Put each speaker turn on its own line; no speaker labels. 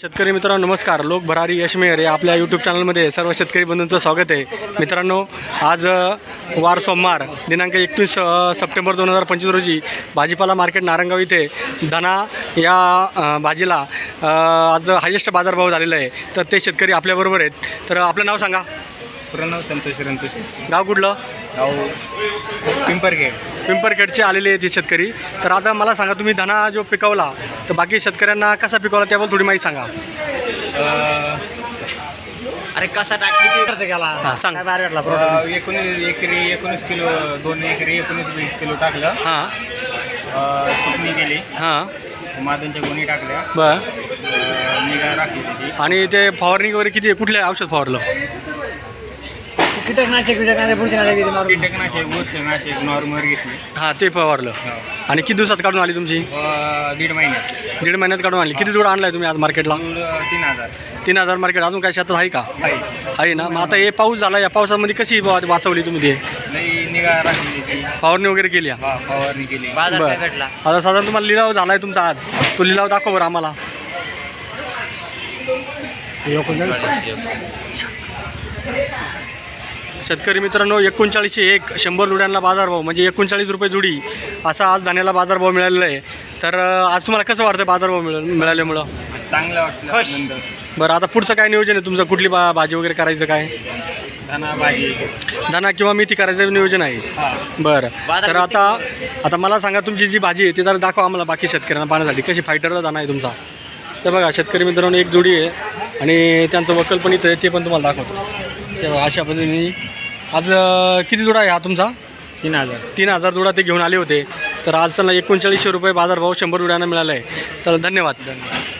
शेतकरी मित्रांनो नमस्कार. लोक भरारी यशमेर या आपल्या यूट्यूब चॅनलमध्ये सर्व शेतकरी बंधूंचं स्वागत आहे. मित्रांनो आज वार सोमवार दिनांक एकवीस सप्टेंबर दोन हजार पंचवीस रोजी भाजीपाला मार्केट नारंगाव इथे धना या भाजीला आज हायेस्ट बाजारभाव झालेला आहे. तर ते शेतकरी आपल्याबरोबर आहेत. तर आपलं नाव सांगा.
प्रणव संतोष रणतोष
गाव कुठलं?
पिंपरगेट
पिंपरखेडचे आलेले आहेत शेतकरी. तर आता मला सांगा तुम्ही धना जो पिकवला तर बाकी शेतकऱ्यांना कसा पिकवला त्याबद्दल थोडी माहिती सांगा.
अरे कसा टाक किती खर्च केला? एकोणीस एकरी एकोणीस किलो दोन एकरी एकोणीस वीस किलो टाकलं.
हां.
सुकणी केली.
हां.
मादनच्या गोणी टाकल्या.
बर.
निगा
आणि ते फवारणी वगैरे किती आहे? कुठले औषध फवारलं?
कीटकनाशक कीटकनाशक कीटकनाशक बुरशीनाशक नॉर्मल घेतली.
हां ते फवारलं. आणि किती दिवसात काढून आली तुमची?
अं, दीड महिन्यात.
दीड महिन्यात काढून आली किती जोड आणलाय तुम्ही आज मार्केटला
दूध तीन हजार.
तीन हजार मार्केट अजून काय शेतात आहे का?
आहे.
आहे ना. मग आता हे पाऊस झाला या पावसामध्ये कशी वा- वाचवली तुम्ही ते?
लई निगा राखली त्याची.
फवारणी वगैरे केली आहे?
हा, फवारणी केली.
बरं. आता साधारण तुम्हाला लिलाव झाला आहे तुमचा आज. तो लिलाव दाखव बरं आम्हाला. शेतकरी मित्रांनो एकोणचाळीसशे एक शंभर जुड्यांना बाजारभाव म्हणजे एकोणचाळीस रुपये जुडी असा आज धान्याला बाजारभाव मिळालेला आहे. तर आज तुम्हाला कसं वाटतं बाजारभाव मिळ मिळाल्यामुळं?
चांगलं आनंद.
बरं आता पुढचं काय नियोजन आहे तुमचं? कुठली बा भाजी वगैरे करायचं काय?
धना भाजी.
धना किंवा मेथी करायचं नियोजन आहे.
हा.
बरं. तर आता आता मला सांगा तुमची जी भाजी आहे ती जरा दाखवा आम्हाला बाकी शेतकऱ्यांना पाहण्यासाठी. कशी फायटरचा दाना आहे तुमचा? ते बघा शेतकरी मित्रांनो एक जोडी आहे. आणि त्यांचं वकल पण इथं ते पण तुम्हाला दाखवतो. ते बघा अशा पद्धतीने. आज किती जोडा आहे हा तुमचा?
तीन हजार.
तीन हजार जोडा ते घेऊन आले होते. तर आज त्यांना एकोणचाळीसशे रुपये बाजारभाव शंभर जोड्यांना मिळाला आहे चला धन्यवाद.
धन्यवाद.